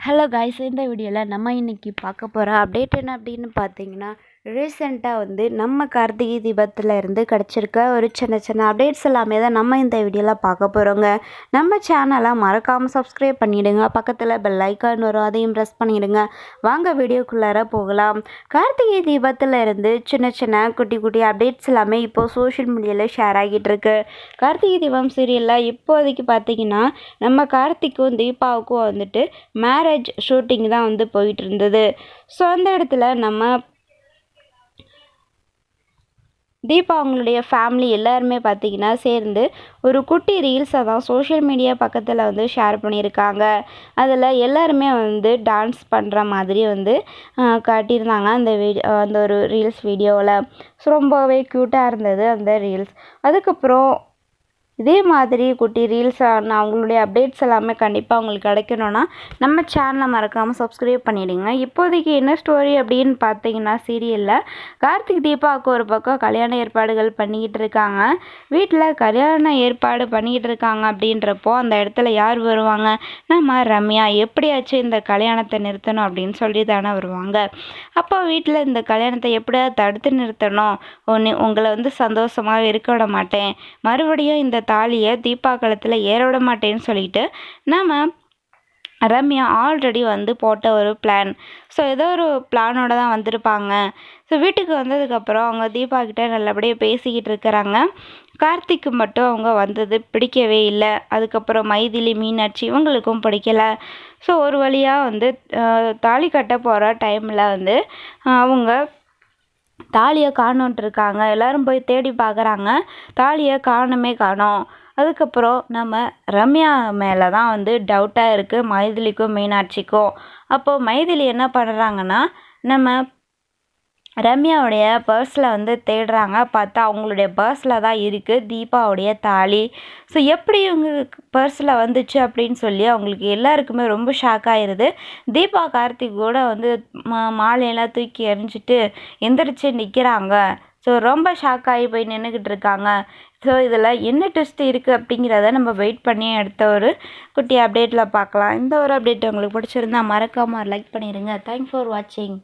Hello guys இந்த வீடியோவில் நம்ம இன்றைக்கி பார்க்க போகிற அப்டேட் என்ன அப்படின்னு பார்த்தீங்கன்னா ரீசெண்டாக வந்து நம்ம கார்த்திகை தீபத்தில் இருந்து கிடச்சிருக்க ஒரு சின்ன சின்ன அப்டேட்ஸ் எல்லாமே தான் நம்ம இந்த வீடியோவில் பார்க்க போகிறோங்க நம்ம சேனலை மறக்காமல் சப்ஸ்கிரைப் பண்ணிவிடுங்க பக்கத்தில் பெல் ஐக்கான் வரும் அதையும் ப்ரெஸ் பண்ணிவிடுங்க வாங்க வீடியோக்குள்ளார போகலாம். கார்த்திகை தீபத்தில் இருந்து சின்ன சின்ன குட்டி குட்டி அப்டேட்ஸ் எல்லாமே இப்போது சோஷியல் மீடியாவில் ஷேர் ஆகிட்டு இருக்கு கார்த்திகை தீபம் சீரியலில் இப்போதைக்கு பார்த்தீங்கன்னா நம்ம கார்த்திக்கும் தீபாவுக்கும் வந்துட்டு மேரேஜ் ஷூட்டிங் தான் வந்து போயிட்டு இருந்தது ஸோ அந்த இடத்துல நம்ம தீபா அவங்களுடைய ஃபேமிலி எல்லாருமே பார்த்திங்கன்னா சேர்ந்து ஒரு குட்டி ரீல்ஸை தான் சோஷியல் மீடியா பக்கத்தில் வந்து ஷேர் பண்ணியிருக்காங்க. அதில் எல்லாருமே வந்து டான்ஸ் பண்ணுற மாதிரி வந்து காட்டியிருந்தாங்க அந்த வீடியோ அந்த ஒரு ரீல்ஸ் வீடியோவில் ஸோ ரொம்பவே க்யூட்டாக இருந்தது அந்த ரீல்ஸ் அதுக்கப்புறம் இதே மாதிரி குட்டி ரீல்ஸ் அவங்களுடைய அப்டேட்ஸ் எல்லாமே கண்டிப்பாக உங்களுக்கு கிடைக்கணும்னா நம்ம சேனலை மறக்காமல் சப்ஸ்கிரைப் பண்ணிவிடுங்க இப்போதைக்கு என்ன ஸ்டோரி அப்படின்னு பார்த்தீங்கன்னா சீரியலில் கார்த்திக் தீபாவுக்கு ஒரு பக்கம் கல்யாண ஏற்பாடுகள் பண்ணிக்கிட்டு இருக்காங்க. வீட்டில் கல்யாண ஏற்பாடு பண்ணிக்கிட்டு இருக்காங்க அப்படின்றப்போ அந்த இடத்துல யார் வருவாங்க? நம்ம ரம்யா எப்படியாச்சும் இந்த கல்யாணத்தை நிறுத்தணும் அப்படின்னு சொல்லி தானே வருவாங்க. அப்போ வீட்டில் இந்த கல்யாணத்தை எப்படியாவது தடுத்து நிறுத்தணும். ஒன்று உங்களை வந்து சந்தோஷமாக இருக்க விட மாட்டேன். மறுபடியும் இந்த தாலியை தீபா கழுத்தில் ஏற விட மாட்டேன்னு சொல்லிட்டு நம்ம ரம்யா ஆல்ரெடி வந்து போட்ட ஒரு பிளான் ஸோ ஏதோ ஒரு பிளானோட தான் வந்திருப்பாங்க. ஸோ வீட்டுக்கு வந்ததுக்கப்புறம் அவங்க தீபா கிட்டே நல்லபடியாக பேசிக்கிட்டு இருக்கிறாங்க. கார்த்திக்கு மட்டும் அவங்க வந்தது பிடிக்கவே இல்லை. அதுக்கப்புறம் மைதிலி மீனாட்சி இவங்களுக்கும் பிடிக்கல. ஸோ ஒரு வழியாக வந்து தாலி கட்ட போகிற டைமில் வந்து அவங்க தாலியை காணோன்ட்டு இருக்காங்க எல்லோரும் போய் தேடி பார்க்குறாங்க தாலியை காணுமே காணோம். அதுக்கப்புறம் நம்ம ரம்யா மேலே தான் வந்து டவுட்டாக இருக்குது மைதிலிக்கும் மீனாட்சிக்கும். அப்போது மைதிலி என்ன பண்ணுறாங்கன்னா நம்ம ரம்யாவுடைய பர்ஸில் வந்து தேடுறாங்க. பார்த்தா அவங்களுடைய பர்ஸில் தான் இருக்குது தீபாவுடைய தாலி. ஸோ எப்படி இவங்க பர்ஸில் வந்துச்சு அப்படின்னு சொல்லி அவங்களுக்கு எல்லாருக்குமே ரொம்ப ஷாக் ஆயிடுது தீபா கார்த்திக் கூட வந்து மா மாலையெல்லாம் தூக்கி எறிஞ்சிட்டு எந்திரிச்சு நிற்கிறாங்க ஸோ ரொம்ப ஷாக் ஆகி போய் நின்றுக்கிட்டு இருக்காங்க. ஸோ இதில் என்ன டெஸ்ட் இருக்குது அப்படிங்கிறத நம்ம வெயிட் பண்ணி எடுத்த ஒரு குட்டி அப்டேட்டில் பார்க்கலாம். இந்த ஒரு அப்டேட் உங்களுக்கு பிடிச்சிருந்தா மறக்காமல் லைக் பண்ணிடுங்க தேங்க்ஸ் ஃபார் வாட்சிங்